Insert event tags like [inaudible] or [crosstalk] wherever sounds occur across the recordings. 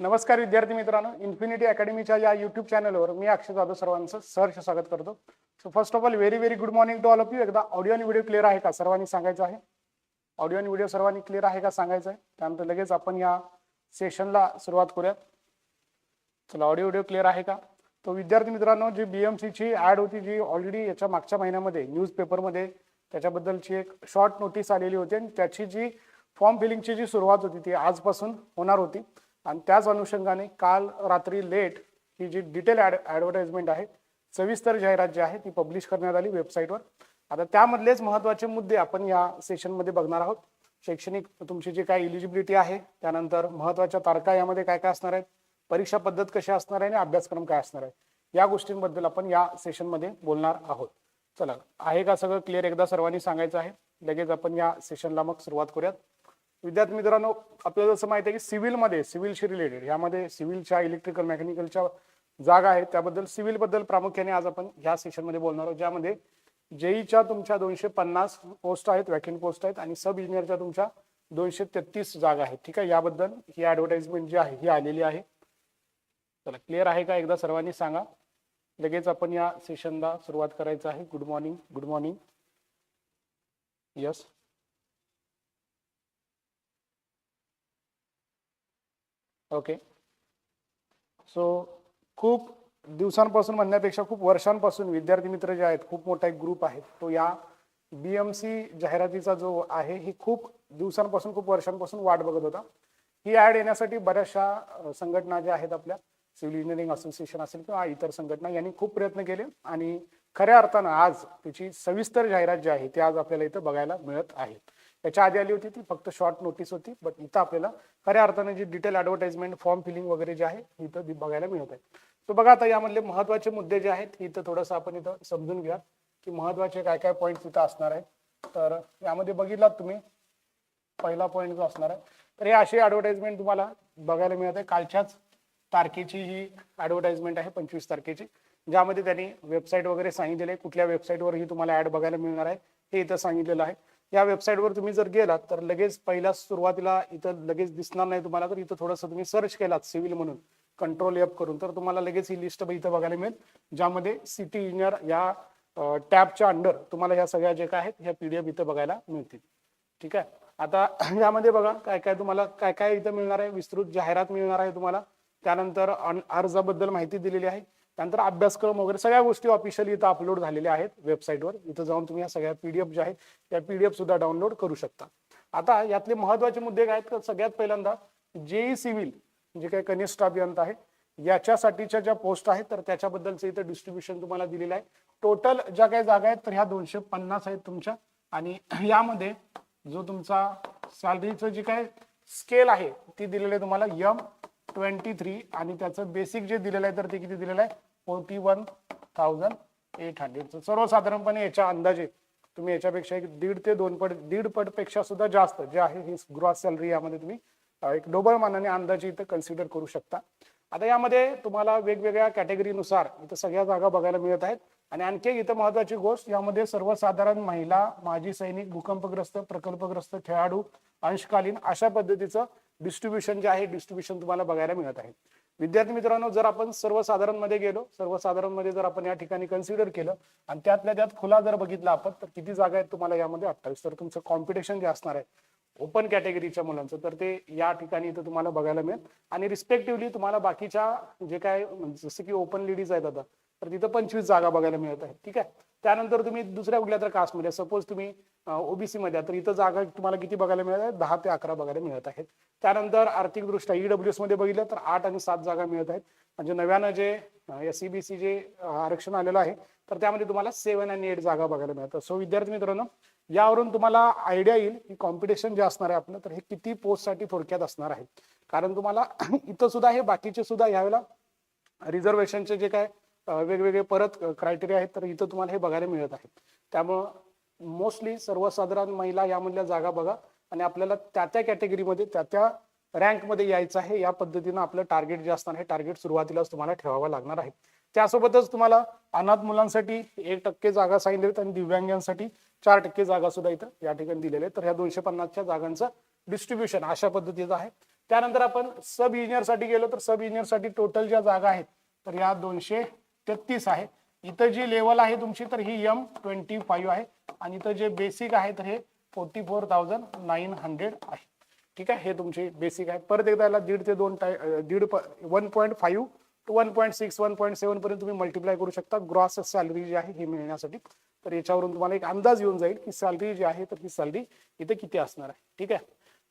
नमस्कार विद्यार्थी मित्रांनो इन्फिनिटी अकॅडमीच्या या युट्यूब चॅनलवर मी अक्षय जाधव सर्वांचं सहर्ष स्वागत करतो. So first of all very very good morning to all of you एकदा ऑडिओ आणि व्हिडिओ क्लिअर आहे का? सर्वांनी सांगायचं आहे? ऑडिओ आणि व्हिडिओ सर्वांनी क्लिअर आहे का? सांगायचं आहे? त्यानंतर लगेच आपण या सेशनला सुरुवात करूयात. चला ऑडिओ व्हिडिओ क्लिअर आहे का? तो विद्यार्थी मित्रांनो जी बी एम सीची ॲड होती जी ऑलरेडी याच्या मागच्या महिन्यामध्ये न्यूजपेपरमध्ये त्याच्याबद्दलची एक शॉर्ट नोटीस आलेली होती आणि त्याची जी फॉर्म फिलिंगची जी सुरुवात होती ती आजपासून होणार होती. आणि त्याच अनुषंगाने काल रात्री लेट ही जी डिटेल ॲड ॲडव्हर्टाइजमेंट आहे सविस्तर जाहिरात जी आहे ती पब्लिश करण्यात आली वेबसाईटवर. आता त्यामधलेच महत्त्वाचे मुद्दे आपण या सेशनमध्ये बघणार आहोत. शैक्षणिक तुमची जी काय इलिजिबिलिटी आहे त्यानंतर महत्त्वाच्या तारखा यामध्ये काय काय असणार आहेत परीक्षा पद्धत कशी असणार आहे आणि अभ्यासक्रम काय असणार आहे या गोष्टींबद्दल आपण या सेशनमध्ये बोलणार आहोत. चला आहे का सगळं क्लिअर एकदा सर्वांनी सांगायचं आहे. लगेच आपण या सेशनला मग सुरुवात करूयात. विद्यार्थी मित्रांनो आपल्याला जसं माहिती आहे की सिव्हिलमध्ये सिव्हिलशी रिलेटेड यामध्ये सिव्हिलच्या इलेक्ट्रिकल मेकॅनिकलच्या जागा आहेत. त्याबद्दल सिव्हिलबद्दल प्रामुख्याने आज आपण ह्या सेशनमध्ये बोलणार आहोत ज्यामध्ये जेईच्या तुमच्या दोनशे पन्नास पोस्ट आहेत वॅकेंट पोस्ट आहेत आणि सब इंजिनियरच्या तुमच्या दोनशे तेहतीस जागा आहेत. ठीक आहे? याबद्दल ही ॲडव्हर्टाइजमेंट जी आहे ही आलेली आहे. चला क्लिअर आहे का? एकदा सर्वांनी सांगा. लगेच आपण या सेशनला सुरुवात करायचं आहे. Good morning good morning yes okay so खूप दिवसांपासून म्हणण्यापेक्षा खूप वर्षांपासून विद्यार्थी मित्र जे आहेत खूप मोठा एक ग्रुप आहे. तो या बी एम सी जाहिरातीचा जो आहे ही खूप दिवसांपासून खूप वर्षांपासून वाट बघत होता. ही ऍड येण्यासाठी बऱ्याचशा संघटना ज्या आहेत आपल्या सिव्हिल इंजिनिअरिंग असोसिएशन असेल किंवा इतर संघटना यांनी खूप प्रयत्न केले आणि खऱ्या अर्थानं आज त्याची सविस्तर जाहिरात जी आहे ती आज आपल्याला इथं बघायला मिळत आहे. याच्या आधी आली होती ती फक्त शॉर्ट नोटीस होती. बट इथं आपल्याला खऱ्या अर्थाने जी डिटेल ॲडव्हर्टाइजमेंट फॉर्म फिलिंग वगैरे जे आहे इथं बघायला मिळत आहे तो बघा आता यामधले महत्त्वाचे मुद्दे जे आहेत इथं थोडंसं आपण इथं समजून घ्या की महत्त्वाचे काय काय पॉईंट इथं असणार आहेत. तर यामध्ये बघितलात तुम्ही पहिला पॉईंट जो असणार आहे तर हे अशी ॲडव्हर्टाइजमेंट तुम्हाला बघायला मिळत आहे. कालच्याच तारखेची ही ॲडव्हर्टाइजमेंट आहे पंचवीस तारखेची ज्यामध्ये त्यांनी वेबसाईट वगैरे सांगितलेले आहे. कुठल्या वेबसाईटवर ही तुम्हाला ॲड बघायला मिळणार आहे हे इथं सांगितलेलं आहे. या वेबसाईटवर तुम्ही जर गेलात तर लगेच पहिल्या सुरुवातीला इथं लगेच दिसणार नाही तुम्हाला तर इथं थोडंसं तुम्ही सर्च केलात सिव्हिल म्हणून कंट्रोल एप करून तर तुम्हाला लगेच ही लिस्ट इथं बघायला मिळेल ज्यामध्ये सिटी इंजिनियर या टॅबच्या अंडर तुम्हाला या सगळ्या जे काय आहेत ह्या पीडीएफ इथं बघायला मिळतील. ठीक आहे? आता [clears throat] यामध्ये बघा काय काय तुम्हाला काय काय इथं मिळणार आहे विस्तृत जाहिरात मिळणार आहे तुम्हाला. त्यानंतर अन- अर्जाबद्दल माहिती दिलेली आहे. त्यानंतर अभ्यासक्रम वगैरे सगळ्या गोष्टी ऑफिशियली इथं अपलोड झालेल्या आहेत वेबसाईटवर इथं जाऊन तुम्ही या सगळ्या पीडीएफ ज्या आहेत त्या पीडीएफ सुद्धा डाउनलोड करू शकता. आता यातले महत्त्वाचे मुद्दे काय आहेत? सगळ्यात पहिल्यांदा जेई सिव्हिल जे काही कनिष्ठ अभियंता आहे याच्यासाठीच्या ज्या पोस्ट आहेत तर त्याच्याबद्दलचं इथं डिस्ट्रीब्युशन तुम्हाला दिलेलं आहे. टोटल ज्या काही जागा आहेत तर ह्या दोनशे पन्नास आहेत तुमच्या. आणि यामध्ये जो तुमचा सॅलरीचं जे काय स्केल आहे ती दिलेली आहे तुम्हाला यम ट्वेंटी थ्री आणि त्याचं बेसिक जे दिलेलं आहे तर ते किती दिलेलं आहे? Forty one thousand eight hundred सर्वसाधारणपणे याच्या अंदाजे तुम्ही याच्यापेक्षा एक दीड ते दोन पट दीड पटपेक्षा सुद्धा जास्त जे आहे ही ग्रॉस सॅलरी यामध्ये तुम्ही एक डोबळ मानाने अंदाजे इथं कन्सिडर करू शकता. आता यामध्ये तुम्हाला वेगवेगळ्या कॅटेगरीनुसार इथं सगळ्या जागा बघायला मिळत आहेत. आणि आणखी एक इथं महत्वाची गोष्ट यामध्ये सर्वसाधारण महिला माजी सैनिक भूकंपग्रस्त प्रकल्पग्रस्त खेळाडू अंशकालीन अशा पद्धतीचं डिस्ट्रीब्युशन जे आहे डिस्ट्रीब्युशन तुम्हाला बघायला मिळत आहे. विद्यार्थी मित्रांनो जर आपण सर्वसाधारणमध्ये गेलो सर्वसाधारणमध्ये जर आपण या ठिकाणी कन्सिडर केलं आणि त्यातल्या त्यात खुला जर बघितला आपण तर किती जागा आहेत तुम्हाला यामध्ये? अठ्ठावीस. तर तुमचं कॉम्पिटिशन जे असणार आहे ओपन कॅटेगरीच्या मुलांचं तर ते या ठिकाणी इथं तुम्हाला बघायला मिळेल. आणि रिस्पेक्टिव्हली तुम्हाला बाकीच्या जे काय जसं की ओपन लेडीज आहेत आता तर तिथं पंचवीस जागा बघायला मिळत आहेत. ठीक आहे? त्यानंतर तुम्ही दुसऱ्या कुठल्या तर कास्टमध्ये सपोज तुम्ही ओबीसी मध्ये तर इथं जागा तुम्हाला किती बघायला मिळत आहेत? दहा ते अकरा बघायला मिळत आहेत. त्यानंतर आर्थिकदृष्ट्या ईडब्ल्यू एसमध्ये बघितलं तर आठ आणि सात जागा मिळत आहेत. म्हणजे नव्यानं जे एस सी बी सी जे आरक्षण आलेलं आहे तर त्यामध्ये तुम्हाला सेव्हन आणि एट जागा बघायला मिळतात. सो विद्यार्थी मित्रांनो यावरून तुम्हाला आयडिया येईल की कॉम्पिटिशन जे असणार आहे आपलं तर हे किती पोस्टसाठी थोडक्यात असणार आहे. कारण तुम्हाला [coughs] इथं सुद्धा हे बाकीचे सुद्धा यावेळेला रिझर्वेशनचे जे काय वेगवेगळे परत क्रायटेरिया आहेत तर इथं तुम्हाला हे बघायला मिळत आहे. त्यामुळं मोस्टली सर्वसाधारण महिला यामधल्या जागा बघा आणि आपल्याला त्या त्या कॅटेगरीमध्ये त्या त्या रँकमध्ये यायचं आहे. या पद्धतीनं आपलं टार्गेट जे असणार आहे टार्गेट सुरुवातीलाच तुम्हाला ठेवावं लागणार आहे. त्यासोबतच तुम्हाला अनाथ मुलांसाठी एक टक्के जागा सांगितलेत आणि दिव्यांगांसाठी चार टक्के जागा सुद्धा इथं या ठिकाणी दिलेल्या आहेत. तर ह्या दोनशे पन्नासच्या जागांचं डिस्ट्रीब्युशन अशा पद्धतीचं आहे. त्यानंतर आपण सब इंजिनियरसाठी गेलो तर सब इंजिनियरसाठी टोटल ज्या जागा आहेत तर या दोनशे तेहतीस आहे. इथं जी लेवल आहे तुमची तर ही एम ट्वेंटी फाईव्ह आहे. आणि इथं जे बेसिक आहे तर हे forty four thousand nine hundred आहे. ठीक आहे? हे तुमचे बेसिक आहे. परत एकदा याला दीड ते दोन टाय दीड one point five to one point six one point seven पर्यंत तुम्ही मल्टिप्लाय करू शकता. ग्रॉस सॅलरी जी आहे ही मिळण्यासाठी. तर याच्यावरून तुम्हाला एक अंदाज येऊन जाईल की सॅलरी जी आहे तर ही सॅलरी इथे किती असणार आहे. ठीक आहे?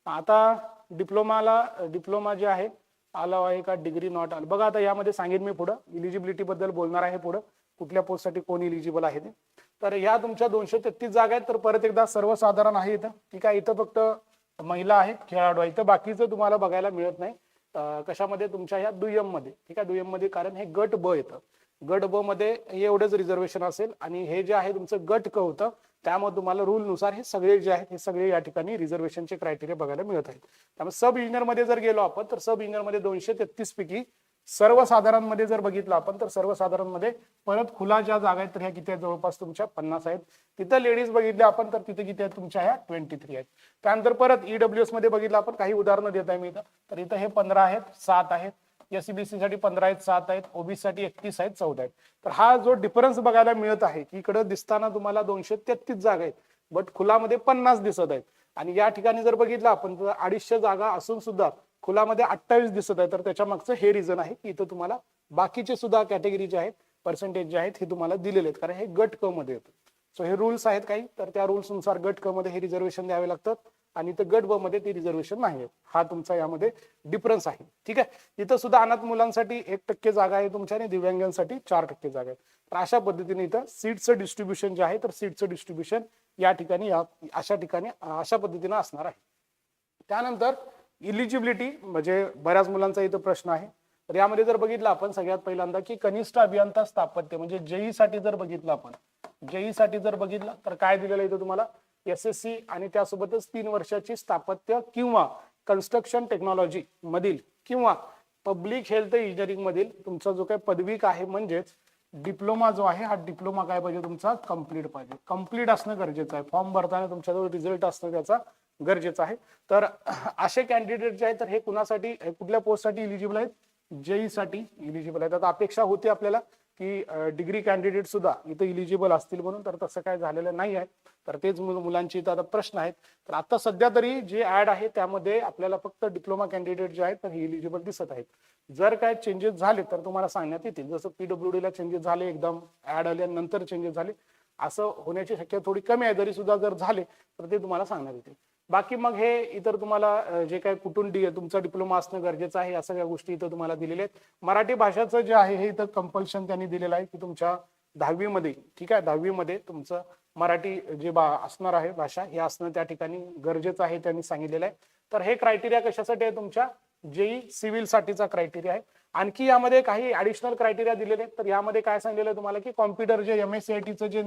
आता डिप्लोमाला डिप्लोमा जे आहे आला आहे का डिग्री नॉट आलं. बघा आता यामध्ये सांगेन मी पुढं. इलिजिबिलिटी बद्दल बोलणार आहे पुढं. कुठल्या पोस्टसाठी कोण इलिजिबल आहे ते. तर या तुमच्या दोनशे तेहतीस जागा आहेत तर परत एकदा सर्वसाधारण आहे इथं. ठीक आहे इथं फक्त महिला आहेत खेळाडू आहे इथं बाकीचं तुम्हाला बघायला मिळत नाही. कशामध्ये? तुमच्या ह्या दुय्यममध्ये ठीक आहे दुय्यममध्ये कारण हे गट ब येतं. गट ब मध्ये हे एवढंच रिझर्वेशन असेल आणि हे जे आहे तुमचं गट क होतं त्यामुळे तुम्हाला रूलनुसार हे सगळे जे आहेत हे सगळे या ठिकाणी रिझर्वेशनचे क्रायटेरिया बघायला मिळत आहेत. त्यामुळे सब इंजिनियरमध्ये जर गेलो आपण तर सब इंजिनियरमध्ये दोनशे तेहतीस पैकी सर्वसाधारणमध्ये जर बघितलं आपण तर सर्वसाधारणमध्ये परत खुला ज्या जागा आहेत तर ह्या किती आहेत? जवळपास तुमच्या पन्नास आहेत. तिथं लेडीज बघितल्या आपण तर तिथे किती आहेत? तुमच्या ह्या ट्वेंटी थ्री आहेत. त्यानंतर परत ईडब्ल्यू एसमध्ये बघितलं आपण काही उदाहरणं देत आहे मी इथं. तर इथं हे पंधरा आहेत सात आहेत. एससीबीसी साठी पंधरा आहेत सात आहेत ओबीसी साठी एकतीस आहेत चौदा आहेत. तर हा जो डिफरन्स बघायला मिळत आहे की इकडे दिसताना तुम्हाला दोनशे तेहतीस जागा आहेत बट खुलामध्ये पन्नास दिसत आहेत. आणि या ठिकाणी जर बघितलं आपण तर अडीचशे जागा असून सुद्धा खुलामध्ये अठ्ठावीस दिसत आहे तर त्याच्या मागचं हे रिझन आहे की इथं तुम्हाला बाकीचे सुद्धा कॅटेगरी जे आहेत पर्सेंटेज जे आहेत हे तुम्हाला दिलेले आहेत. कारण हे गट क मध्ये येतं. सो हे रूल्स आहेत काही तर त्या रूल्सनुसार नुसार गट क मध्ये हे रिझर्वेशन द्यावे लागतात. आणि इथं गट ब मध्ये ते रिझर्वेशन नाही हा तुमचा यामध्ये डिफरन्स आहे. ठीक आहे? इथं सुद्धा अनाथ मुलांसाठी एक टक्के जागा आहे तुमच्या आणि दिव्यांगांसाठी चार टक्के जागा आहे तर अशा पद्धतीने इथं सीटचं डिस्ट्रीब्युशन जे आहे तर सीटचं डिस्ट्रीब्युशन या ठिकाणी या अशा ठिकाणी अशा पद्धतीनं असणार आहे. त्यानंतर इलिजिबिलिटी म्हणजे बऱ्याच मुलांचा इथं प्रश्न आहे. तर यामध्ये जर बघितलं आपण सगळ्यात पहिल्यांदा की कनिष्ठ अभियंता स्थापत्य म्हणजे जेईसाठी जर बघितलं आपण जेईसाठी जर बघितलं तर काय दिलेलं इथं तुम्हाला? एस एस सी आणि त्यासोबतच तीन वर्षाची स्थापत्य किंवा कन्स्ट्रक्शन टेक्नॉलॉजी मधील किंवा पब्लिक हेल्थ इंजिनिअरिंग मधील तुमचा जो काही पदवीक आहे म्हणजेच डिप्लोमा जो आहे हा डिप्लोमा काय पाहिजे तुमचा? कंप्लीट पाहिजे. कंप्लीट असणं गरजेचं आहे. फॉर्म भरताना तुमच्याजवळ रिझल्ट असणं त्याचा गरजेचं आहे. तर असे कॅन्डिडेट जे आहेत तर हे कुणासाठी कुठल्या पोस्टसाठी इलिजिबल आहेत? जेईसाठी इलिजिबल आहेत. आता अपेक्षा होती आपल्याला. की डिग्री कॅन्डिडेट सुद्धा इथं इलिजिबल असतील म्हणून तर तसं काय झालेलं नाही आहे. तर तेच मुलांची इथं आता प्रश्न आहेत. तर आता सध्या तरी जे ऍड आहे त्यामध्ये आपल्याला फक्त डिप्लोमा कॅन्डिडेट जे आहेत तर हे इलिजिबल दिसत आहेत. जर काय चेंजेस झाले तर तुम्हाला सांगण्यात येतील. जसं पीडब्ल्यू ला चेंजेस झाले एकदम ऍड आल्यानंतर चेंजेस झाले असं होण्याची शक्यता थोडी कमी आहे. जरी सुद्धा जर झाले तर ते तुम्हाला सांगण्यात येतील. बाकी मग हे इतर तुम्हाला जे काय कुठून डी तुमचा डिप्लोमा असणं गरजेचं आहे या सगळ्या गोष्टी इथं तुम्हाला दिलेल्या आहेत. मराठी भाषाचं जे आहे हे इथं कंपल्शन त्यांनी दिलेलं आहे की तुमच्या दहावीमध्ये ठीक आहे दहावीमध्ये तुमचं मराठी जे बा असणार आहे भाषा हे असणं त्या ठिकाणी गरजेचं आहे त्यांनी सांगितलेलं आहे. तर हे क्रायटेरिया कशासाठी आहे तुमच्या? जेई सिव्हिलसाठीचा क्रायटेरिया आहे. आणखी यामध्ये काही ऍडिशनल क्रायटेरिया दिलेले आहेत. तर यामध्ये काय सांगितलेलं आहे तुम्हाला की कॉम्प्युटर जे एम एस सी आय टीचं जे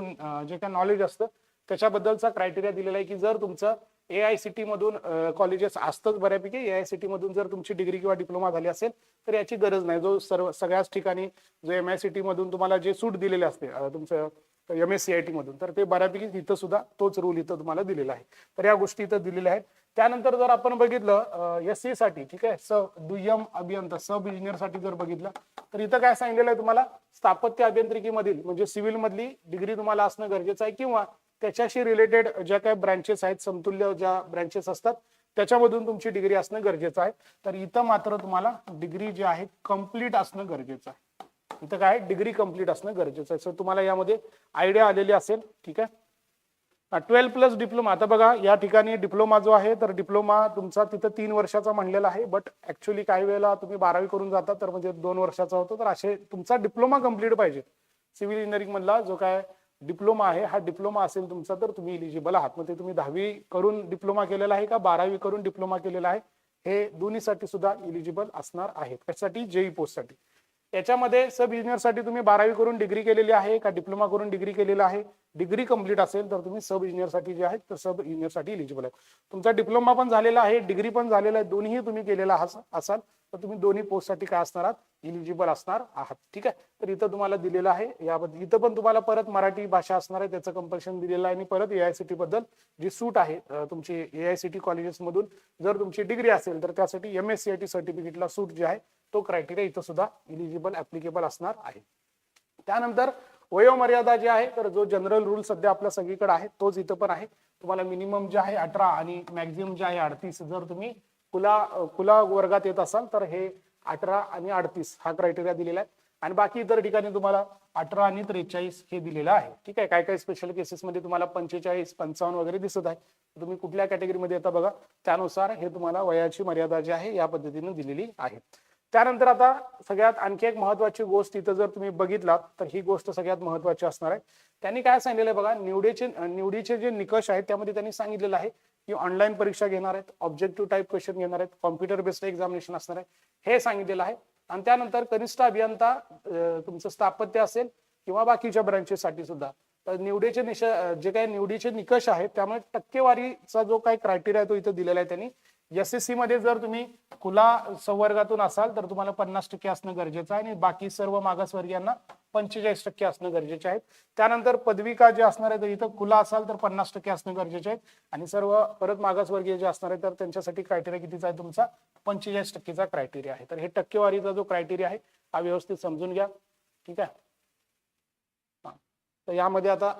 जे काय नॉलेज असतं त्याच्याबद्दलचा क्रायटेरिया दिलेला आहे की जर तुमचं ए आय सी टी मधून कॉलेजेस असतंच बऱ्यापैकी ए आय सी टी मधून जर तुमची डिग्री किंवा डिप्लोमा झाली असेल तर याची गरज नाही. जो सर्व सगळ्याच ठिकाणी जो एम आय सी टी मधून तुम्हाला जे सूट दिलेले असते तुमचं M S C I T मधून तर ते बऱ्यापैकी इथं सुद्धा तोच रूल इथं तुम्हाला दिलेला आहे. तर या गोष्टी इथं दिलेल्या आहेत. त्यानंतर जर आपण बघितलं एस सी साठी ठीक आहे स दुय्यम अभियंता सब इंजिनियरसाठी जर बघितलं तर इथं काय सांगितलेलं आहे तुम्हाला स्थापत्य अभियांत्रिकीमधील म्हणजे सिव्हिल मधली डिग्री तुम्हाला असणं गरजेचं आहे किंवा त्याच्याशी रिलेटेड ज्या काही ब्रँचेस आहेत समतुल्य ज्या ब्रँचेस असतात त्याच्यामधून तुमची डिग्री असणं गरजेचं आहे. तर इथं मात्र तुम्हाला डिग्री जी आहे कंप्लीट असणं गरजेचं आहे. इथं काय डिग्री कंप्लीट असणं गरजेचं आहे. सो तुम्हाला यामध्ये आयडिया आलेली असेल ठीक आहे? ट्वेल्व प्लस डिप्लोमा आता बघा या ठिकाणी डिप्लोमा जो आहे तर डिप्लोमा तुमचा तिथं तीन वर्षाचा म्हणलेला आहे. बट ऍक्च्युली काही वेळेला तुम्ही बारावी करून जाता तर म्हणजे दोन वर्षाचा होतो. तर असे तुमचा डिप्लोमा कंप्लीट पाहिजे. सिव्हिल इंजिनिअरिंग मधला जो काय डिप्लोमा आहे हा डिप्लोमा असेल तुमचा तर तुम्ही इलिजिबल आहात. मग ते तुम्ही दहावी करून डिप्लोमा केलेला आहे का बारावी करून डिप्लोमा केलेला आहे? हे दोन्हीसाठी सुद्धा इलिजिबल असणार आहे त्यासाठी जेई पोस्टसाठी. याच्यामध्ये सब इंजिनियरसाठी तुम्ही बारावी करून डिग्री केलेली आहे का डिप्लोमा करून डिग्री केलेला आहे? डिग्री कंप्लीट असेल तर तुम्ही सब इंजिनियरसाठी जे आहेत तर सब इंजिनियरसाठी इलिजिबल आहे तुमचा डिप्लोमा पण झालेला आहे डिग्री पण झालेला आहे दोन्ही तुम्ही केलेला असाल. तर तुम्ही दोन्ही पोस्टसाठी काय असणार आहात? इलिजिबल असणार आहात. ठीक आहे? तर इथं तुम्हाला दिलेलं आहे. याबद्दल इथं पण तुम्हाला परत मराठी भाषा असणार आहे. त्याचं कंपल्शन दिलेलं आहे. आणि परत एआयसीटी बद्दल जी सूट आहे तुमची एआयसीटी कॉलेजेसमधून जर तुमची डिग्री असेल तर त्यासाठी M S C I T सर्टिफिकेटला सूट जे आहे तो क्रायटेरिया इथं सुद्धा इलिजिबल ऍप्लिकेबल असणार आहे. त्यानंतर वयोमर्यादा जी आहे तर जो जनरल रूल सध्या आपल्या सगळीकडे आहे तोच इथं पण आहे. तुम्हाला मिनिमम जे आहे अठरा आणि मॅक्झिमम जे आहे अडतीस जर तुम्ही खुला खुला वर्गात येत असाल तर हे अठरा आणि अडतीस हा क्रायटेरिया दिलेला आहे आणि बाकी इतर ठिकाणी तुम्हाला अठरा आणि त्रेचाळीस हे दिलेलं आहे. ठीक आहे? काय काय स्पेशल केसेसमध्ये तुम्हाला पंचेचाळीस पंचावन्न वगैरे दिसत आहे. तुम्ही कुठल्या कॅटेगरीमध्ये येता बघा. त्यानुसार हे तुम्हाला वयाची मर्यादा जी आहे या पद्धतीने दिलेली आहे. त्यानंतर आता सगळ्यात आणखी एक महत्वाची गोष्ट इथं जर तुम्ही बघितलात तर ही गोष्ट सगळ्यात महत्वाची असणार आहे. त्यांनी काय सांगितलेलं आहे बघा निवडीचे निवडीचे जे निकष आहेत त्यामध्ये त्यांनी सांगितलेलं आहे की ऑनलाईन परीक्षा घेणार आहेत ऑब्जेक्टिव्ह टाईप क्वेश्चन घेणार आहेत कॉम्प्युटर बेस्ड एक्झामिनेशन असणार आहे हे सांगितलेलं आहे. आणि त्यानंतर कनिष्ठ अभियंता तुमचं स्थापत्य असेल किंवा बाकीच्या ब्रांचेससाठी सुद्धा. तर निवडीचे निश जे काही निवडीचे निकष आहेत त्यामुळे टक्केवारीचा जो काही क्रायटेरिया तो इथं दिलेला आहे त्यांनी. एस एस सी मध्ये जर तुम्ही खुला संवर्गातून असाल तर तुम्हाला पन्नास टक्के असणं गरजेचं आहे आणि बाकी सर्व मागासवर्गीयांना पंचेचाळीस टक्के असणं गरजेचे आहेत त्यानंतर पदविका जे असणार आहे तर इथं खुला असाल तर पन्नास टक्के असणं गरजेचे आहेत आणि सर्व परत मागासवर्गीय जे असणार आहे तर त्यांच्यासाठी क्रायटेरिया कितीचा आहे तुमचा? पंचेचाळीस टक्केचा क्रायटेरिया आहे. तर हे टक्केवारीचा जो क्रायटेरिया आहे हा व्यवस्थित समजून घ्या. ठीक आहे? तर यामध्ये आता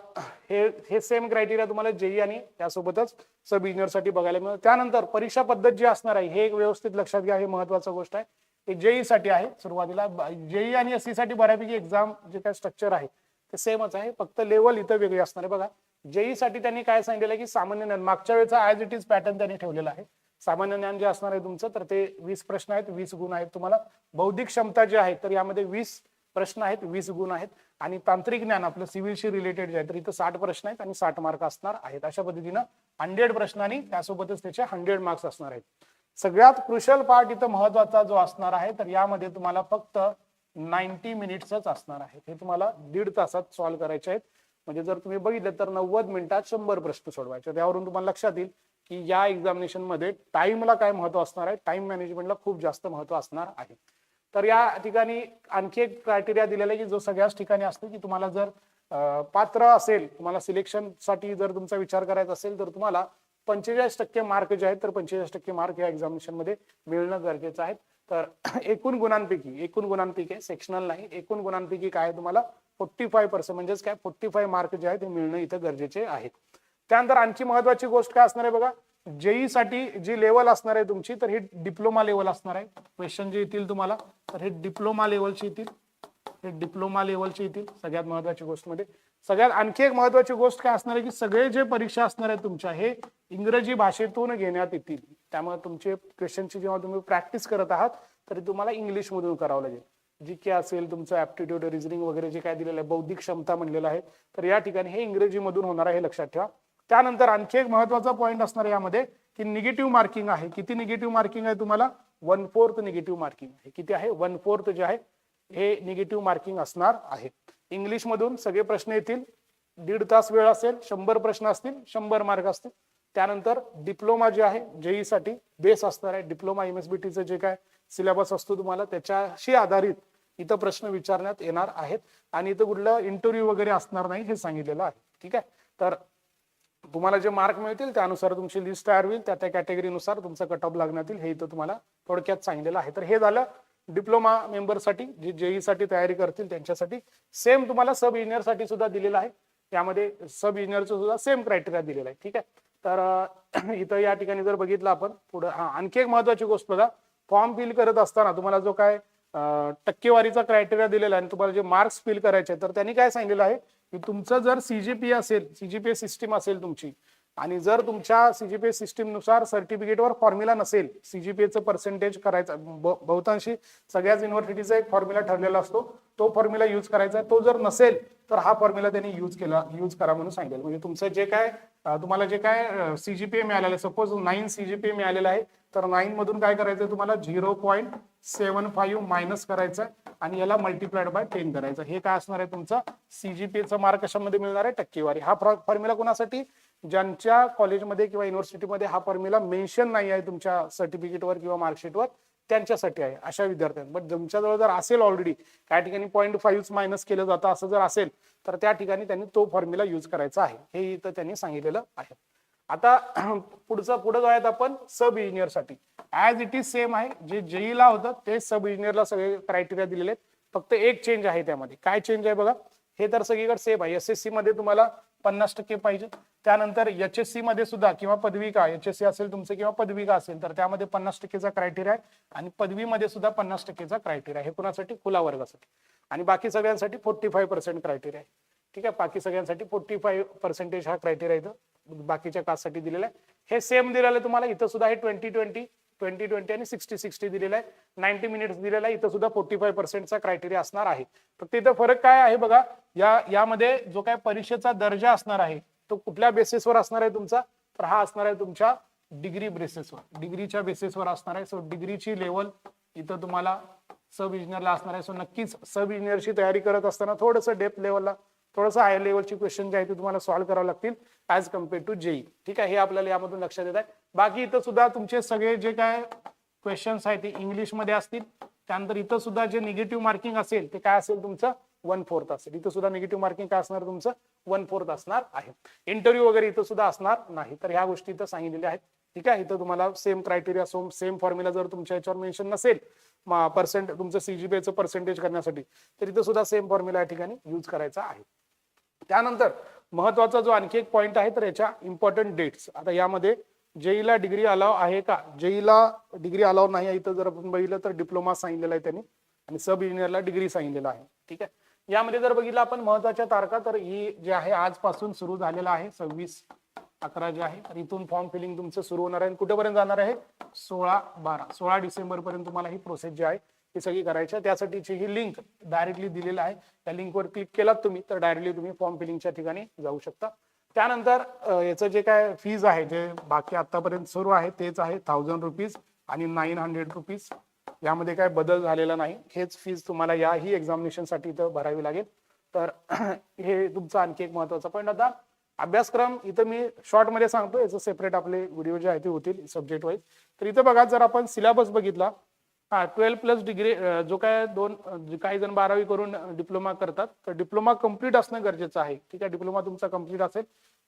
हे हे सेम क्रायटेरिया तुम्हाला जेई आणि त्यासोबतच सब इंजिनियरसाठी बघायला मिळेल. त्यानंतर परीक्षा पद्धत जी असणार आहे हे एक व्यवस्थित लक्षात घ्या हे महत्वाचं गोष्ट आहे. हे जेई साठी आहे सुरुवातीला. जेई आणि एससी साठी बऱ्यापैकी एक्झाम जे काय स्ट्रक्चर आहे ते सेमच आहे. फक्त लेवल इथं वेगळी असणार आहे. बघा जेई साठी त्यांनी काय सांगितलेलं की सामान्य ज्ञान. मागच्या वेळेचा ऍज इट इज पॅटर्न त्यांनी ठेवलेला आहे. सामान्य ज्ञान जे असणार आहे तुमचं तर ते वीस प्रश्न आहेत वीस गुण आहेत तुम्हाला. बौद्धिक क्षमता जी आहे तर यामध्ये वीस प्रश्न आहेत वीस गुण आहेत आणि तांत्रिक ज्ञान आपलं सिव्हिलशी रिलेटेड जे आहे तर इथं साठ प्रश्न आहेत आणि साठ मार्क असणार आहेत. अशा पद्धतीनं हंड्रेड प्रश्न आणि त्यासोबतच त्याचे हंड्रेड मार्क्स असणार आहेत. सगळ्यात क्रुशल पार्ट इथं महत्त्वाचा जो असणार आहे तर यामध्ये तुम्हाला फक्त नाईन्टी मिनिट्सच असणार आहे हे तुम्हाला दीड तासात सॉल्व्ह करायचे आहेत. म्हणजे जर तुम्ही बघितलं तर नव्वद मिनिटात शंभर प्रश्न सोडवायचे त्यावरून तुम्हाला लक्षात येईल की या एक्झामिनेशनमध्ये टाइमला काय महत्त्व असणार आहे? टाइम मॅनेजमेंटला खूप जास्त महत्त्व असणार आहे. तर या ठिकाणी आणखी एक क्रायटेरिया दिलेला आहे की जो सगळ्याच ठिकाणी असतो की तुम्हाला जर पात्र असेल तुम्हाला सिलेक्शनसाठी जर तुमचा विचार करायचा असेल तर तुम्हाला पंचेचाळीस टक्के मार्क जे आहेत तर पंचेचाळीस टक्के मार्क या एक्झामिनेशनमध्ये मिळणं गरजेचं आहे. तर [clears throat] एकूण गुणांपैकी एकूण गुणांपैकी सेक्शनल नाही एकूण गुणांपैकी काय तुम्हाला? फोर्टी फाय पर्सेंट म्हणजेच काय? फोर्टी फाय मार्क जे आहे ते मिळणं इथं गरजेचे आहे. त्यानंतर आणखी महत्वाची गोष्ट काय असणार आहे बघा? जेई साठी जी लेवल असणार आहे तुमची तर ही डिप्लोमा लेवल असणार आहे. क्वेश्चन जे येतील तुम्हाला तर हे डिप्लोमा लेवलचे येतील. हे डिप्लोमा लेवलचे येतील सगळ्यात महत्वाची गोष्टमध्ये सगळ्यात आणखी एक महत्वाची गोष्ट काय असणार आहे की सगळे जे परीक्षा असणार आहे तुमच्या हे इंग्रजी भाषेतून घेण्यात येतील. त्यामुळे तुमचे क्वेश्चनची जेव्हा तुम्ही प्रॅक्टिस करत आहात तरी तुम्हाला इंग्लिशमधून करावं लागेल. जी के असेल तुमचं ऍप्टिट्यूड रिझनिंग वगैरे जे काय दिलेलं आहे बौद्धिक क्षमता म्हणलेलं आहे तर या ठिकाणी हे इंग्रजीमधून होणार आहे हे लक्षात ठेवा. त्यानंतर आणखी एक महत्त्वाचा पॉईंट असणार यामध्ये की निगेटिव्ह मार्किंग आहे. किती निगेटिव्ह मार्किंग आहे तुम्हाला? वन फोर्थ निगेटिव्ह मार्किंग आहे. किती आहे? वन फोर्थ जे आहे हे निगेटिव्ह मार्किंग असणार आहे. इंग्लिशमधून सगळे प्रश्न येतील. दीड तास वेळ असेल शंभर प्रश्न असतील शंभर मार्क असतील. त्यानंतर डिप्लोमा जे आहे जेई साठी बेस असणार आहे. डिप्लोमा एमएसबीटीचं जे काय सिलेबस असतो तुम्हाला त्याच्याशी आधारित इथं प्रश्न विचारण्यात येणार आहेत. आणि इथं कुठलं इंटरव्ह्यू वगैरे असणार नाही हे सांगितलेलं आहे. ठीक आहे? तर तुम्हाला जे मार्क मिळतील त्यानुसार तुमची लिस्ट तयार होईल. त्या त्या कॅटेगरीनुसार तुमचा कट ऑफ लागण्यात येईल. हे इथं तुम्हाला थोडक्यात सांगितलेलं आहे. तर हे झालं डिप्लोमा मेंबरसाठी जे जेई साठी तयारी करतील त्यांच्यासाठी सेम तुम्हाला सब इंजिनियरसाठी सुद्धा दिलेलं आहे. त्यामध्ये सब इंजिनियरचं सुद्धा सेम क्रायटेरिया दिलेला आहे. ठीक आहे? तर [clears throat] इथं या ठिकाणी जर बघितलं आपण पुढं हा आणखी एक महत्वाची गोष्ट बघा. फॉर्म फिल करत असताना तुम्हाला जो काय टक्केवारीचा क्रायटेरिया दिलेला आहे आणि तुम्हाला जे मार्क्स फिल करायचे तर त्यांनी काय सांगितलेलं आहे? की तुमचं जर सीजीपी असेल सीजीपीए सिस्टीम असेल तुमची आणि जर तुमच्या सीजीपीए सिस्टीमनुसार सर्टिफिकेटवर फॉर्म्युला नसेल सीजीपीएचं पर्सेंटेज करायचं ब- बहुतांशी सगळ्याच युनिव्हर्सिटीचा एक फॉर्म्युला ठरलेला असतो. तो फॉर्म्युला युज करायचा आहे. तो जर नसेल तर हा फॉर्म्युला त्यांनी युज केला युज करा म्हणून सांगितलं म्हणजे तुमचं जे काय तुम्हाला जे काय सीजीपीए मिळालेलं आहे. सपोज नाईन सीजीपीए मिळालेलं आहे. तर नाईन मधून काय करायचं तुम्हाला? Zero point seven five minus करायचं आणि याला मल्टिप्लाइड बाय टेन करायचं हे काय असणार आहे तुमचं? सीजीपीएचं मार्क कशामध्ये मिळणार आहे? टक्केवारी. हा फॉर्म्युला कोणासाठी? ज्यांच्या कॉलेजमध्ये किंवा युनिव्हर्सिटीमध्ये हा फॉर्म्युला मेन्शन नाही आहे तुमच्या सर्टिफिकेटवर किंवा मार्कशीटवर त्यांच्यासाठी आहे अशा विद्यार्थ्यांना. बट तुमच्याजवळ जर असेल ऑलरेडी काही ठिकाणी पॉईंट फाईव्ह मायनस केलं जातं असं जर असेल तर त्या ठिकाणी त्यांनी तो फॉर्म्युला यूज करायचा आहे. हे इथं त्यांनी सांगितलेलं आहे. आता [clears throat] पुढचं पुढे जाऊयात आपण सब इंजिनियरसाठी ऍज इट इज सेम आहे जे जेईला होतं ते सब इंजिनियरला सगळे क्रायटेरिया दिलेले आहेत. फक्त एक चेंज आहे त्यामध्ये. काय चेंज आहे बघा? हे तर सगळीकडे सेम आहे. एस एस सी मध्ये तुम्हाला पन्नास टक्के पाहिजे. त्यानंतर एच एस सी मध्ये सुद्धा किंवा पदविका एच एस सी असेल तुमचं किंवा पदविका असेल तर त्यामध्ये पन्नास टक्केचा क्रायटेरिया आहे. आणि पदवीमध्ये सुद्धा पन्नास टक्केचा क्रायटेरिया हे कुणासाठी? खुला वर्गासाठी. आणि बाकी सगळ्यांसाठी फोर्टी फाईव्ह पर्सेंट क्रायटेरिया आहे. ठीक आहे? बाकी सगळ्यांसाठी फोर्टी फाईव्ह पर्सेंटेज हा क्रायटेरिया इथं. बाकीच्या कास्टसाठी दिलेलं आहे. हे सेम दिलेलं आहे तुम्हाला. इथं सुद्धा हे ट्वेंटी ट्वेंटी ट्वेंटी ट्वेंटी आणि सिक्स्टी सिक्स्टी दिलेलं आहे. नाईन्टी मिनिट्स दिलेला आहे. इथं सुद्धा फोर्टी फाईव्ह पर्सेंटचा क्रायटेरिया असणार आहे. फक्त इथं फरक काय आहे बघा? या यामध्ये जो काय परीक्षेचा दर्जा असणार आहे तो कुठल्या बेसिसवर असणार आहे तुमचा? तर हा असणार आहे तुमच्या डिग्री बेसिसवर डिग्रीच्या बेसिसवर असणार आहे. सो डिग्रीची लेवल इथं तुम्हाला सब इंजिनियरला असणार आहे. सो नक्कीच सब इंजिनियरची तयारी करत असताना थोडंसं डेप्थ लेवलला थोडंसं हायर लेवलची क्वेश्चन जे आहे ते तुम्हाला सॉल्व्ह करावं लागतील ऍज कंपेअर टू जेई ठीक आहे? हे आपल्याला यामधून लक्षात येत आहे. बाकी इथं सुद्धा तुमचे सगळे जे काय क्वेश्चन्स आहेत ते इंग्लिशमध्ये असतील. त्यानंतर इथं सुद्धा जे निगेटिव्ह मार्किंग असेल ते काय असेल तुमचं? वन फोर्थ असेल. इथं सुद्धा निगेटिव्ह मार्किंग काय असणार तुमचं? वन फोर्थ असणार आहे. इंटरव्ह्यू वगैरे इथं सुद्धा असणार नाही. तर ह्या गोष्टी इथं सांगितलेल्या आहेत. ठीक आहे? इथं तुम्हाला same criteria same same formula जर तुमच्या याच्यावर मेन्शन नसेल पर्सेंट तुमचं सीजीपीएचं पर्सेंटेज करण्यासाठी तर इथं सुद्धा सेम फॉर्म्युला या ठिकाणी यूज करायचा आहे. त्यानंतर महत्त्वाचा जो आणखी एक पॉईंट आहे तर याच्या इम्पॉर्टंट डेट्स आता यामध्ये जेईला डिग्री अलाव आहे का? जेईला डिग्री अलाव नाही आहे इथं जर आपण बघितलं तर डिप्लोमा सांगितलेला आहे त्यांनी. आणि सब इंजिनियरला डिग्री सांगितलेला आहे. ठीक आहे? यामध्ये जर बघितलं आपण महत्त्वाच्या तारखा तर ही जे आहे आजपासून सुरू झालेला आहे. सव्वीस अकरा जे आहे तर इथून फॉर्म फिलिंग तुमचं सुरू होणार आहे. आणि कुठेपर्यंत जाणार आहे? सोळा बारा. सोळा डिसेंबर पर्यंत तुम्हाला ही प्रोसेस जी आहे ही सगळी करायची. आहे त्यासाठीची ही लिंक डायरेक्टली दिलेली आहे. त्या लिंकवर क्लिक केलात तुम्ही तर डायरेक्टली तुम्ही फॉर्म फिलिंगच्या ठिकाणी जाऊ शकता. त्यानंतर याचं जे काय फीज आहे जे बाकी आतापर्यंत सुरू आहे तेच आहे थाउजंड रुपीज आणि नाईन हंड्रेड रुपीज यामध्ये काय बदल झालेला नाही. हेच फीज तुम्हाला याही एक्झामिनेशनसाठी इथं भरावी लागेल. तर [clears throat] हे तुमचं आणखी एक महत्त्वाचा पॉईंट आता अभ्यासक्रम इथं मी शॉर्टमध्ये सांगतो याचं सेपरेट आपले व्हिडिओ जे आहे ते होतील सब्जेक्ट वाईज तर इथं बघा जर आपण सिलेबस बघितला हा ट्वेल्व प्लस डिग्री जो काय दोन काही जण बारावी करून डिप्लोमा करतात तर डिप्लोमा कंप्लीट असणं गरजेचं आहे. ठीक आहे डिप्लोमा तुमचा कंप्लीट असेल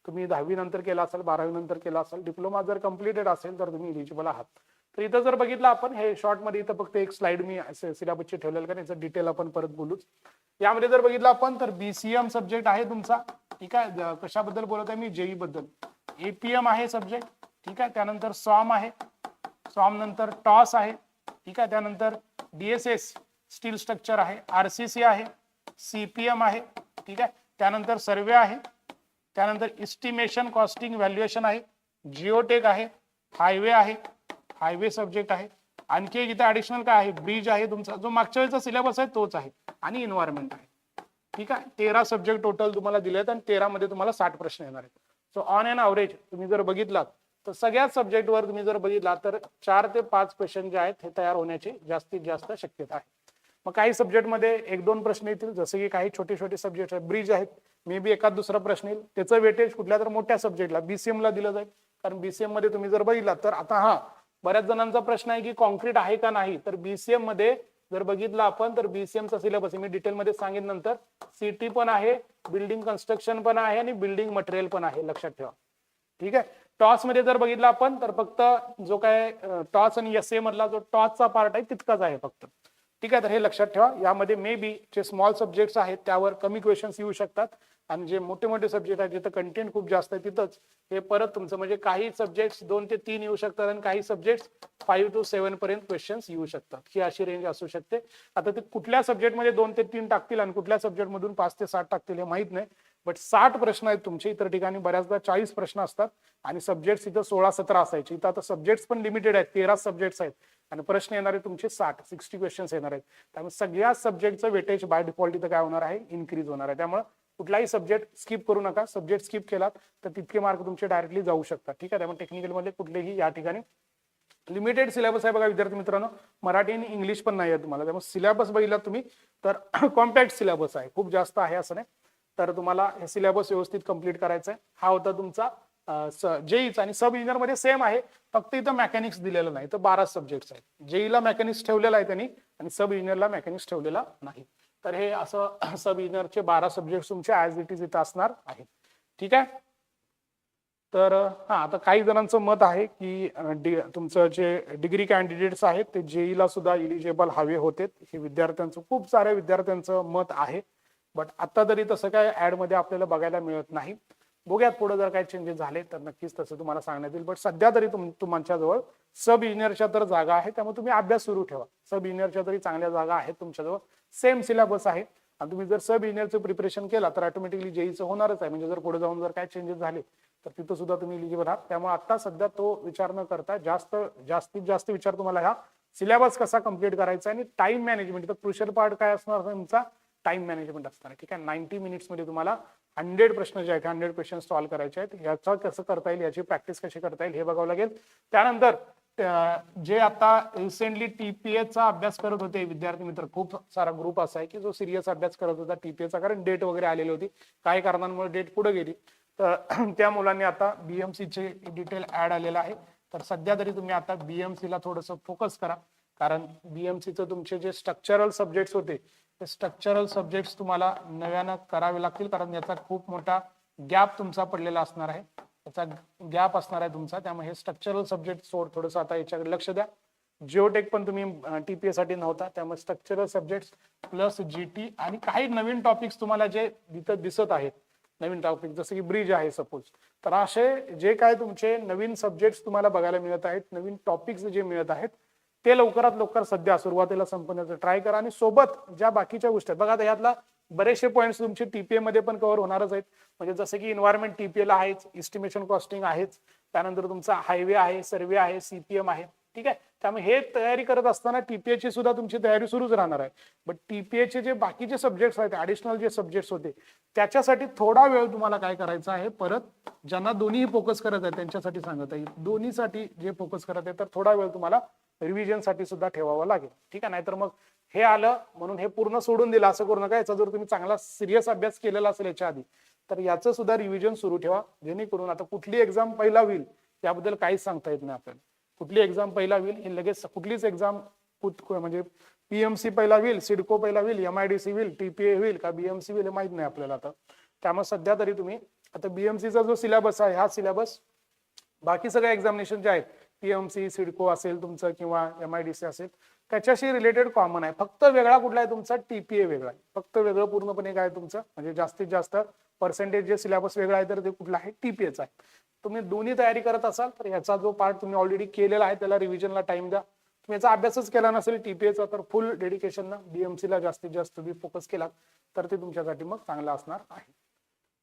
तुम्ही दहावी नंतर केला असेल बारावी नंतर केला असेल डिप्लोमा जर कम्प्लिटेड असेल तर तुम्ही इलिजिबल आहात. तर इथं जर बघितलं आपण हे शॉर्टमध्ये इथं फक्त एक स्लाइड मी सिलेबसची ठेवलेलं कारण याचं डिटेल आपण परत बोलूच. यामध्ये जर बघितलं आपण तर बीसीएम सब्जेक्ट आहे तुमचा. ठीक आहे कशाबद्दल बोलत आहे मी? जेई बद्दल. एपीएम आहे सब्जेक्ट ठीक आहे त्यानंतर सॉम आहे. सॉम नंतर टॉस आहे. ठीक आहे त्यानंतर डीएसएस स्टील स्ट्रक्चर आहे आरसीसी आहे सीपीएम आहे ठीक आहे. त्यानंतर सर्वे आहे त्यानंतर इस्टिमेशन कॉस्टिंग व्हॅल्युएशन आहे जिओटेक आहे हायवे आहे हायवे सब्जेक्ट आहे. आणखी एक इथे ऍडिशनल काय आहे? ब्रिज आहे तुमचा जो मागच्या वेळेचा सिलेबस आहे तोच आहे. आणि इन्व्हायरमेंट आहे. ठीक आहे तेरा सब्जेक्ट टोटल तुम्हाला दिले आहेत आणि तेरामध्ये तुम्हाला साठ प्रश्न येणार आहेत. सो ऑन अँड अवरेज तुम्ही जर बघितलात तर सगळ्याच सब्जेक्टवर तुम्ही जर बघितला तर चार ते पाच क्वेश्चन जे आहेत हे तयार होण्याची जास्तीत जास्त शक्यता आहे. मग काही सब्जेक्टमध्ये एक दोन प्रश्न येतील जसे की काही छोटे छोटे सब्जेक्ट आहेत ब्रिज आहेत मे बी एखाद दुसरा प्रश्न येईल त्याचं वेटेज कुठल्या तर मोठ्या सब्जेक्टला बीसीएम ला दिलं जाईल. कारण बीसीएममध्ये तुम्ही जर बघितला तर आता हा बऱ्याच जणांचा प्रश्न आहे की कॉन्क्रीट आहे का नाही तर बीसीएममध्ये जर बघितलं आपण तर बीसीएमचा सिलेबस मी डिटेल मध्ये सांगेन नंतर. सिटी पण आहे बिल्डिंग कन्स्ट्रक्शन पण आहे आणि बिल्डिंग मटेरियल पण आहे लक्षात ठेवा. ठीक आहे? टॉसमध्ये जर बघितलं आपण तर फक्त जो काय टॉस आणि एस ए मधला जो टॉसचा पार्ट आहे तितकाच आहे फक्त. ठीक आहे तर हे लक्षात ठेवा. यामध्ये may B J small subjects आहेत त्यावर कमी क्वेश्चन्स येऊ शकतात. आणि जे मोठे मोठे सब्जेक्ट आहेत जिथं कंटेंट खूप जास्त आहे तिथंच हे परत तुमचं म्हणजे काही सब्जेक्ट्स दोन ते तीन येऊ शकतात आणि काही सब्जेक्ट्स फाईव्ह टू सेव्हन पर्यंत क्वेश्चन्स येऊ शकतात. ही अशी रेंज असू शकते. आता ते कुठल्या सब्जेक्टमध्ये दोन ते तीन टाकतील आणि कुठल्या सब्जेक्टमधून पाच ते सात टाकतील हे माहीत नाही. बट साठ प्रश्न आहेत तुमचे इतर ठिकाणी बऱ्याचदा चाळीस प्रश्न असतात. आणि सब्जेक्ट्स इथं सोळा सतरा असायचे. इथं आता सब्जेक्ट्स पण लिमिटेड आहेत तेरा सब्जेक्ट्स आहेत. आणि प्रश्न येणारे तुमचे साठ सिक्स्टी क्वेश्चन्स येणार आहेत. त्यामुळे सगळ्या सब्जेक्टचं वेटेज बाय डिफॉल्ट इथं काय होणार आहे? इन्क्रीज होणार आहे. त्यामुळे कुठलाही सब्जेक्ट स्किप करू नका. सब्जेक्ट स्किप केलात तर तितके मार्क तुमचे डायरेक्टली जाऊ शकतात. ठीक आहे? त्यामुळे टेक्निकलमध्ये कुठलेही या ठिकाणी लिमिटेड सिलेबस आहे बघा विद्यार्थी मित्रांनो. मराठी आणि इंग्लिश पण नाही आहे तुम्हाला. त्यामुळे सिलेबस बघितला तुम्ही तर [clears throat] कॉम्पॅक्ट सिलेबस आहे. खूप जास्त आहे असं नाही. तर तुम्हाला हे सिलेबस व्यवस्थित कंप्लीट करायचं आहे. हा होता तुमचा जेईचा आणि सब इंजिनियरमध्ये सेम आहे. फक्त इथं मेकॅनिक्स दिलेलं नाही. तर बारा सब्जेक्ट्स आहेत. जेईला मेकॅनिक्स ठेवलेला आहे त्यांनी आणि सब इंजिनियरला मेकॅनिक्स ठेवलेला नाही. तर हे असं [clears throat] सब इंजिनियरचे बारा सब्जेक्ट तुमचे ॲज इट इज इथं असणार आहेत. ठीक आहे? तर हा आता काही जणांचं मत आहे की डि- तुमचं जे डिग्री कॅन्डिडेट्स आहेत ते जेईला सुद्धा इलिजिबल हवे होते. हे विद्यार्थ्यांचं खूप साऱ्या विद्यार्थ्यांचं मत आहे. बट आता तरी तसं काय ॲडमध्ये आपल्याला बघायला मिळत नाही. बघूयात पुढे जर काही चेंजेस झाले तर नक्कीच तसं तुम्हाला सांगण्यात येईल. बट सध्या तरी तुम तुमच्या जवळ सब इंजिनियरच्या तर जागा आहे त्यामुळे तुम्ही अभ्यास सुरू ठेवा. सब इंजिनियरच्या तरी चांगल्या जागा आहेत तुमच्याजवळ सेम सिलेबस आहे. आणि तुम्ही जर सब इंजिनियरचं प्रिपरेशन केला तर ऑटोमॅटिकली जेईचं होणारच आहे. म्हणजे जर पुढे जाऊन जर काय चेंजेस झाले तर तिथं सुद्धा तुम्ही इलिजिबल आहात. त्यामुळे आता सध्या तो विचार न करता जास्त जास्तीत जास्त विचार तुम्हाला ह्या सिलेबस कसा कंप्लीट करायचा आणि टाइम मॅनेजमेंट तर क्रुशल पार्ट काय असणार तुमचा? टाइम मॅनेजमेंट असणार ठीक आहे? नाईन्टी मिनिट्समध्ये तुम्हाला हंड्रेड प्रश्न जे आहेत हंड्रेड क्वेश्चन सॉल्व्ह करायचे आहेत. याचा कसं करता येईल याची प्रॅक्टिस कशी करता येईल हे बघावं लागेल. त्यानंतर जे आता रिसेंटली टीपीएचा अभ्यास करत होते विद्यार्थी मित्र खूप सारा ग्रुप असा आहे की जो सिरियस अभ्यास करत होता टीपीएचा कारण डेट वगैरे आलेली होती. काही कारणांमुळे डेट पुढे गेली. तर [clears throat] त्या मुलांनी आता बीएमसीचे चे डिटेल ऍड आलेलं आहे. तर सध्या तरी तुम्ही आता बीएमसीला ला थोडंसं फोकस करा. कारण बीएमसीचं तुमचे जे स्ट्रक्चरल सब्जेक्ट्स होते ते स्ट्रक्चरल सब्जेक्ट्स तुम्हाला नव्यानं करावे लागतील कारण याचा खूप मोठा गॅप तुमचा पडलेला असणार आहे. याचा गॅप असणार आहे तुमचा. त्यामुळे हे स्ट्रक्चरल सब्जेक्ट सोड थोडंसं आता याच्याकडे लक्ष द्या. जिओटेक पण तुम्ही टीपीए साठी नव्हता. त्यामुळे स्ट्रक्चरल सब्जेक्ट प्लस जीटी आणि काही नवीन टॉपिक्स तुम्हाला जे तिथं दिसत आहेत. नवीन टॉपिक जसं की ब्रिज आहे सपोज तर असे जे काय तुमचे नवीन सब्जेक्ट्स तुम्हाला बघायला मिळत आहेत नवीन टॉपिक्स जे मिळत आहेत ते लवकरात लवकर सध्या सुरुवातीला संपवण्याचं ट्राय करा आणि सोबत ज्या बाकीच्या गोष्टी आहेत बघा यातला बरेचसे पॉईंट्स तुमचे टीपीए मध्ये पण कव्हर होणारच आहेत. म्हणजे जसं की इन्व्हायरमेंट टीपीए ला आहेच इस्टिमेशन कॉस्टिंग आहेच त्यानंतर तुमचा हायवे आहे सर्वे आहे सीपीएम आहे ठीक आहे? त्यामुळे हे तयारी करत असताना टीपीए ची सुद्धा तुमची तयारी सुरूच राहणार आहे. बट टीपीए चे जे बाकीचे सब्जेक्ट्स आहेत ऍडिशनल जे सब्जेक्ट्स होते त्याच्यासाठी थोडा वेळ तुम्हाला काय करायचा आहे परत ज्यांना दोन्ही फोकस करत आहे त्यांच्यासाठी सांगत आहे दोन्हीसाठी जे फोकस करत आहे तर थोडा वेळ तुम्हाला रिव्हिजनसाठी सुद्धा ठेवावं लागेल. ठीक आहे? नाहीतर मग हे आलं म्हणून हे पूर्ण सोडून दिलं असं करू नका. याचा जर तुम्ही चांगला सिरियस अभ्यास केलेला असेल याच्या आधी तर याचं सुद्धा रिव्हिजन सुरू ठेवा. जेणेकरून आता कुठली एक्झाम पहिला होईल याबद्दल काहीच सांगता येत नाही आपल्याला. कुठली एक्झाम पहिला होईल हे लगेच कुठलीच एक्झाम म्हणजे पीएमसी पहिला होईल सिडको पहिला होईल एमआयडीसी होईल टीपीए होईल का बीएमसी होईल हे माहीत नाही आपल्याला आता. त्यामुळे सध्या तरी तुम्ही आता बीएमसीचा जो सिलेबस आहे हा सिलेबस बाकी सगळ्या एक्झामिनेशन जे आहेत पीएमसी सिडको असेल तुमचं किंवा एम आयडीसी असेल त्याच्याशी रिलेटेड कॉमन आहे. फक्त वेगळा कुठला आहे तुमचा? टीपीए वेगळा आहे. फक्त वेगळं पूर्णपणे काय आहे तुमचं? म्हणजे जास्तीत जास्त पर्सेंटेज जे सिलेबस वेगळा आहे तर ते कुठला आहे? टीपीएचा आहे. तुम्ही दोन्ही तयारी करत असाल तर याचा जो पार्ट तुम्ही ऑलरेडी केलेला आहे त्याला रिव्हिजनला टाइम द्या. तुम्ही याचा अभ्यासच केला नसेल टीपीएचा तर फुल डेडिकेशन ना बीएमसीला जास्तीत जास्त तुम्ही फोकस केला तर ते तुमच्यासाठी मग चांगलं असणार आहे.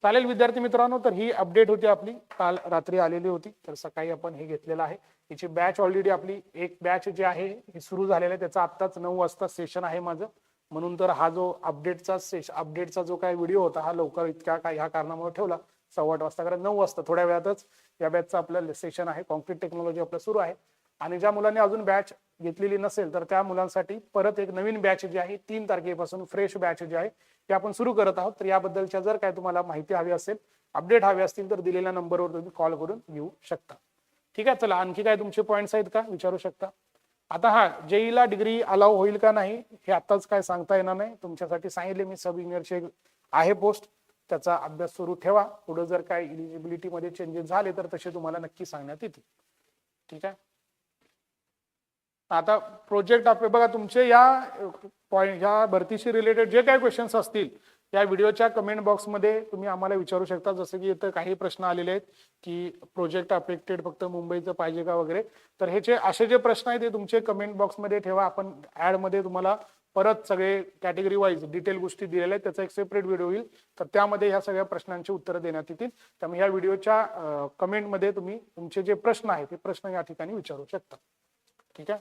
चालेल विद्यार्थी मित्रांनो तर ही अपडेट होती आपली. काल रात्री आलेली होती तर सकाळी आपण हे घेतलेलं आहे. याची बॅच ऑलरेडी आपली एक बॅच जी आहे ही सुरू झालेलं आहे. त्याचा आत्ताच नऊ वाजता सेशन आहे माझं. म्हणून तर हा जो अपडेटचा सेश अपडेटचा जो काय व्हिडिओ होता हा लवकर इतक्या काय ह्या कारणामुळे ठेवला. सव्वा आठ वाजता कारण नऊ वाजता थोड्या वेळातच या बॅचचं आपलं सेशन आहे. कॉन्क्रीट टेक्नॉलॉजी आपलं सुरू आहे. आणि ज्या मुलांनी अजून बॅच घेतलेली नसेल तर त्या मुलांसाठी परत एक नवीन बॅच जी आहे तीन तारखेपासून फ्रेश बॅच जी आहे ते आपण सुरू करत आहोत. तर याबद्दलच्या जर काय तुम्हाला माहिती हवी असेल अपडेट हवे असतील तर दिलेल्या नंबरवर तुम्ही कॉल करून घेऊ शकता. ठीक आहे चला आणखी काय तुमचे पॉईंट्स आहेत का? विचारू शकता? आता हा जेईला डिग्री अलाव होईल का नाही हे आताच काय सांगता येणार नाही. तुमच्यासाठी सांगितले मी सब इंजिनियरचे आहे पोस्ट त्याचा अभ्यास सुरू ठेवा. पुढे जर काय इलिजिबिलिटी मध्ये चेंजेस झाले तर तसे तुम्हाला नक्की सांगण्यात येतील. ठीक आहे? आता प्रोजेक्ट आपले बघा तुमचे या पॉईंट ह्या भरतीशी रिलेटेड जे काही क्वेश्चन्स असतील या व्हिडिओच्या कमेंट बॉक्समध्ये तुम्ही आम्हाला विचारू शकता. जसं की इथं काही प्रश्न आलेले आहेत की प्रोजेक्ट अफेक्टेड फक्त मुंबईचं पाहिजे का वगैरे? तर हे जे असे जे प्रश्न आहेत ते तुमचे कमेंट बॉक्समध्ये ठेवा. आपण ॲडमध्ये तुम्हाला परत सगळे कॅटेगरी वाईज डिटेल गोष्टी दिलेल्या आहेत. त्याचा एक सेपरेट व्हिडिओ होईल. तर त्यामध्ये ह्या सगळ्या प्रश्नांची उत्तरं देण्यात येतील. त्यामुळे ह्या व्हिडिओच्या कमेंटमध्ये तुम्ही तुमचे जे प्रश्न आहेत ते प्रश्न या ठिकाणी विचारू शकता. ठीक आहे?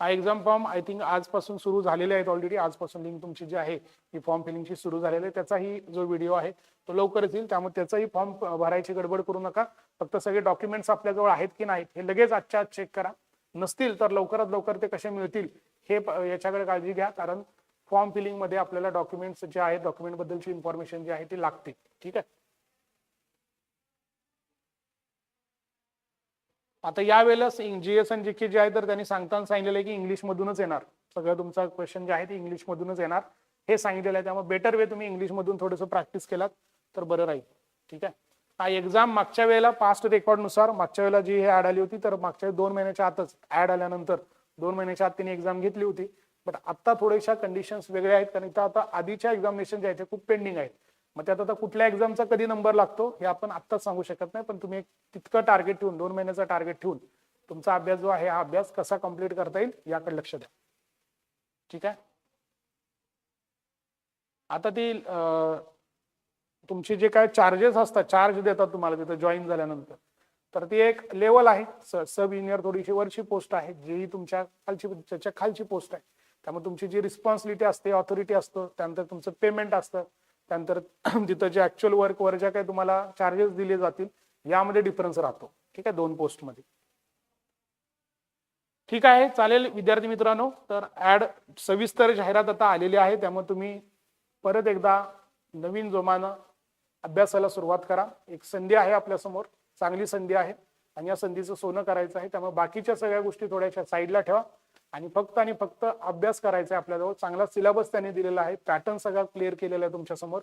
हा एक्झाम फॉर्म आय थिंक आजपासून सुरू झालेले आहेत ऑलरेडी आजपासून लिंक तुमची जी आहे ही फॉर्म फिलिंगची सुरू झालेली आहे. त्याचाही जो व्हिडिओ आहे तो लवकरच येईल त्यामुळे त्याचाही फॉर्म भरायची गडबड करू नका. फक्त सगळे डॉक्युमेंट्स आपल्याजवळ आहेत की नाहीत हे लगेच आजच्या आज चेक करा. नसतील तर लवकरात लवकर ते कसे मिळतील हे याच्याकडे काळजी घ्या. कारण फॉर्म फिलिंगमध्ये आपल्याला डॉक्युमेंट्स जे आहेत डॉक्युमेंट बद्दलची इन्फॉर्मेशन जी आहे ती लागते. ठीक आहे? आता यावेळेला जी एस आणि जी के जे आहे तर त्यांनी सांगताना सांगितलेलं आहे की इंग्लिशमधूनच येणार. सगळं तुमचा क्वेश्चन जे आहे ते इंग्लिशमधूनच येणार. हे सांगितलेलं आहे त्यामुळे बेटर वे तुम्ही इंग्लिशमधून थोडंसं प्रॅक्टिस केलात तर बरं राहील. ठीक आहे? हा एक्झाम मागच्या वेळेला पास्ट रेकॉर्डनुसार मागच्या वेळेला जी हे ऍड आली होती तर मागच्या दोन महिन्याच्या आतच ऍड आल्यानंतर दोन महिन्याच्या आत त्यांनी एक्झाम घेतली होती. बट आता थोड्याशा कंडिशन्स वेगळ्या आहेत कारण इथं आता आधीच्या एक्झामिनेशन जे आहेत ते खूप पेंडिंग आहेत. मग त्यात आता कुठल्या एक्झामचा कधी नंबर लागतो हे आपण आत्ताच सांगू शकत नाही पण तुम्ही एक तितकं टार्गेट ठेवून दोन महिन्याचा टार्गेट ठेवून तुमचा अभ्यास जो आहे हा अभ्यास कसा कंप्लीट करता येईल याकडे लक्ष द्या. ठीक आहे? आता ती तुमचे जे काय चार्जेस असतात चार्ज देतात तुम्हाला तिथं जॉईन झाल्यानंतर. तर ती एक लेवल आहे. सब इंजिनियर थोडीशी वरची पोस्ट आहे जी तुमच्या खालची त्याच्या खालची पोस्ट आहे. त्यामुळे तुमची जी रिस्पॉन्सिबिलिटी असते ऑथॉरिटी असतं त्यानंतर तुमचं पेमेंट असतं. त्यानंतर [clears throat] तिथं जे ऍक्च्युअल वर्क वर ज्या काही तुम्हाला चार्जेस दिले जातील यामध्ये डिफरन्स राहतो. ठीक आहे? दोन पोस्टमध्ये ठीक आहे? चालेल विद्यार्थी मित्रांनो. तर ऍड सविस्तर जाहिरात आता आलेली आहे. त्यामुळे तुम्ही परत एकदा नवीन जोमानं अभ्यासाला सुरुवात करा. एक संधी आहे आपल्यासमोर. चांगली संधी आहे. आणि या संधीचं सोनं करायचं आहे. त्यामुळे बाकीच्या सगळ्या गोष्टी थोड्याशा साईडला ठेवा. आणि फक्त आणि फक्त अभ्यास करायचा आहे आपल्याजवळ. चांगला सिलेबस त्यांनी दिलेला आहे. पॅटर्न सगळा क्लिअर केलेला आहे तुमच्यासमोर.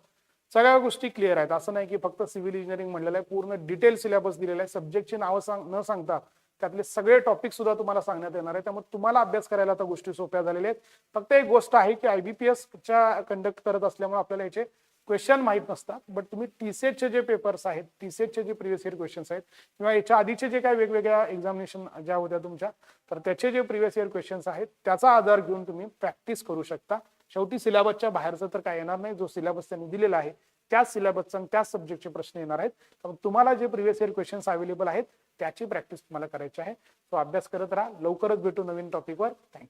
सगळ्या गोष्टी क्लिअर आहेत. असं नाही की फक्त सिव्हिल इंजिनिअरिंग म्हणलेलं आहे. पूर्ण डिटेल सिलेबस दिलेला आहे. सब्जेक्टची नावं सांग न सांगता त्यातले सगळे टॉपिक सुद्धा तुम्हाला सांगण्यात येणार आहे. त्यामुळे तुम्हाला अभ्यास करायला आता गोष्टी सोप्या झालेल्या आहेत. फक्त एक गोष्ट आहे की आयबीपीएस च्या कंडक्ट करत असल्यामुळे आपल्याला याचे क्वेश्चन माहीत नसतात बट तुम्ही टीसेटचे जे पेपर्स आहेत टीसेटचे जे प्रिव्हियस इयर क्वेश्चन्स आहेत किंवा याच्या आधीचे जे काही वेगवेगळ्या एक्झामिनेशन ज्या होत्या तुमच्या तर त्याचे जे प्रिव्हियस इयर क्वेश्चन्स आहेत त्याचा आधार घेऊन तुम्ही प्रॅक्टिस करू शकता. शेवटी सिलेबसच्या बाहेरचं तर काय येणार नाही जो सिलेबस त्यांनी दिलेला आहे त्याच सिलेबसचा आणि त्याच सब्जेक्टचे प्रश्न येणार आहेत. तुम्हाला जे प्रिव्हियस इयर क्वेश्चन्स अवेलेबल आहेत त्याची प्रॅक्टिस तुम्हाला करायची आहे. तो अभ्यास करत राहा. लवकरच भेटू नवीन टॉपिकवर थँक्यू